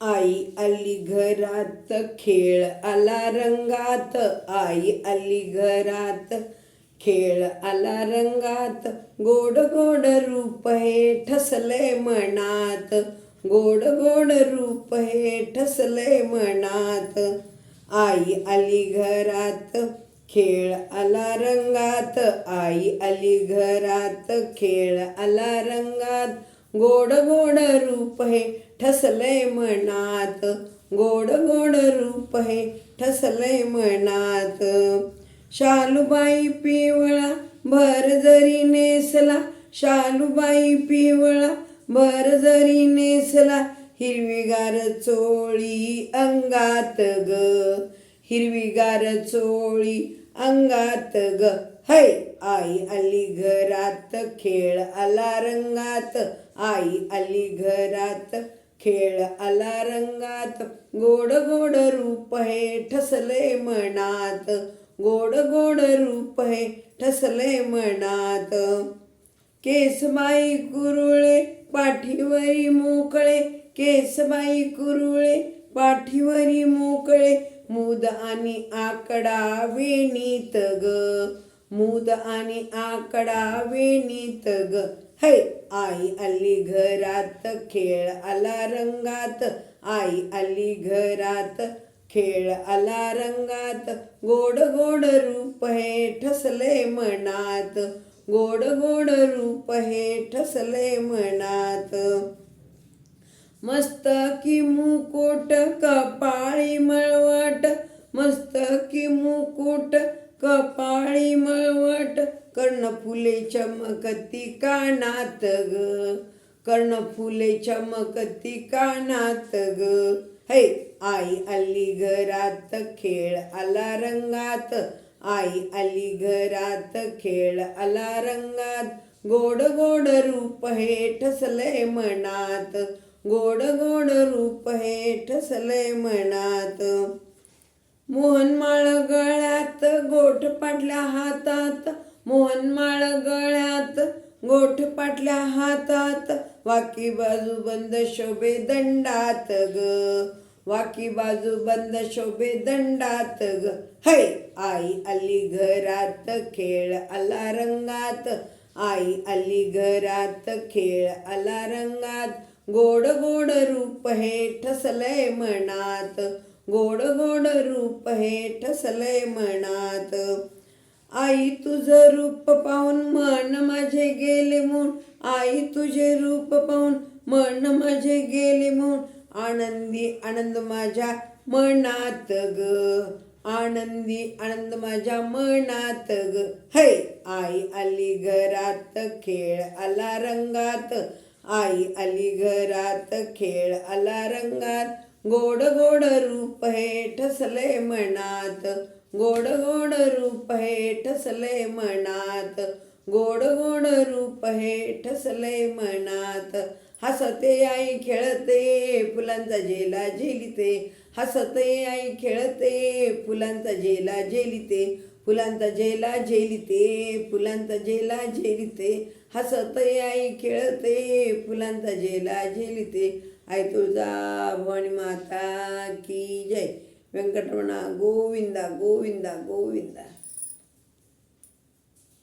आई आली घरात खेळ आला रंगात. आई आली घरात खेळ आला रंगात. गोड गोड रूप हे ठसले मनात. गोड गोड रूप हे ठसले मनात. आई आली घरात खेळ आला रंगात. आई आली घरात खेळ आला रंगात. गोड गोड रूप हे ठसले मनात. गोड गोड रूप हे ठसले मनात. शालूबाई पिवळा भर जरी नेसला शालूबाई पिवळा भर जरी नेसला हिरवीगार चोळी अंगात ग. हिरवीगार चोळी अंगात ग. है आई आली घरात खेळ आला रंगात. आई आली घरात खेळ आला रंगात गोड गोड रूप हे ठसले मनात. गोड गोड रूप हे ठसले मनात. केसबाई कुरुळे पाठीवरी मोकळे. केसबाई कुरुळे पाठीवरी मोकळे. मुद आणि आकडा वेणीत ग. मुद आणि आकडा वेणीत ग. है आई आली घरात खेळ आला रंगात आई आली घरात खेळ आला रंगात गोड गोड रूप हे ठसले मनात गोड गोड रूप हे ठसले मनात मस्त की मुकुट कपाळी मळवट मस्त की मुकुट कपाळी मळवट कर्णफुले चमकती कानात ग. कर्णफुले चमकती कानात ग. है आई आली घरात खेळ आला रंगात. आई आली घरात खेळ आला रंगात. गोड गोड रूप हे ठसले मनात. गोड गोड रूप हे ठसले मनात. मोहनमाळ गळ्यात गोठ पाटल्या हातात मोहनमाळ गळ्यात. गोठ पाटल्या हातात वाकी बाजू बंद शोभे दंडात ग. वाकी बाजू बंद शोभे दंडात ग. हय आई आली घरात खेळ आला रंगात. आई आली घरात खेळ आला रंगात. गोड गोड रूप हे ठसलंय मनात. गोड गोड रूप हे ठसलय मनात. आई तुझं रूप पाहून मन माझे गेले म्हणून. आई तुझे रूप पाहून मन माझे गेले म्हणून. आनंदी आनंद माझ्या मनात ग. आनंदी आनंद माझ्या मनात ग. है आई आली घरात खेळ आला रंगात. आई आली घरात खेळ आला रंगात. गोड गोड रूप हे ठसले मनात. गोड गोड रूप हे ठसले मनात. गोड गोड रूप हे ठसले मनात. हसते आई खेळते फुलांचा झेला झेलिते. हसते आई खेळते फुलांचा झेला झेलिते. फुलांचा झेला झेलिते फुलांचा झेला झेलिते. हसते आई खेळते फुलांचा झेला झेलिते. ಆಯ್ತು ತುಳಸಾ ಭವಾನಿ ಮಾತಾ ಕೀ ಜೈ. ವೆಂಕಟರಮಣ ಗೋವಿಂದ ಗೋವಿಂದ ಗೋವಿಂದ.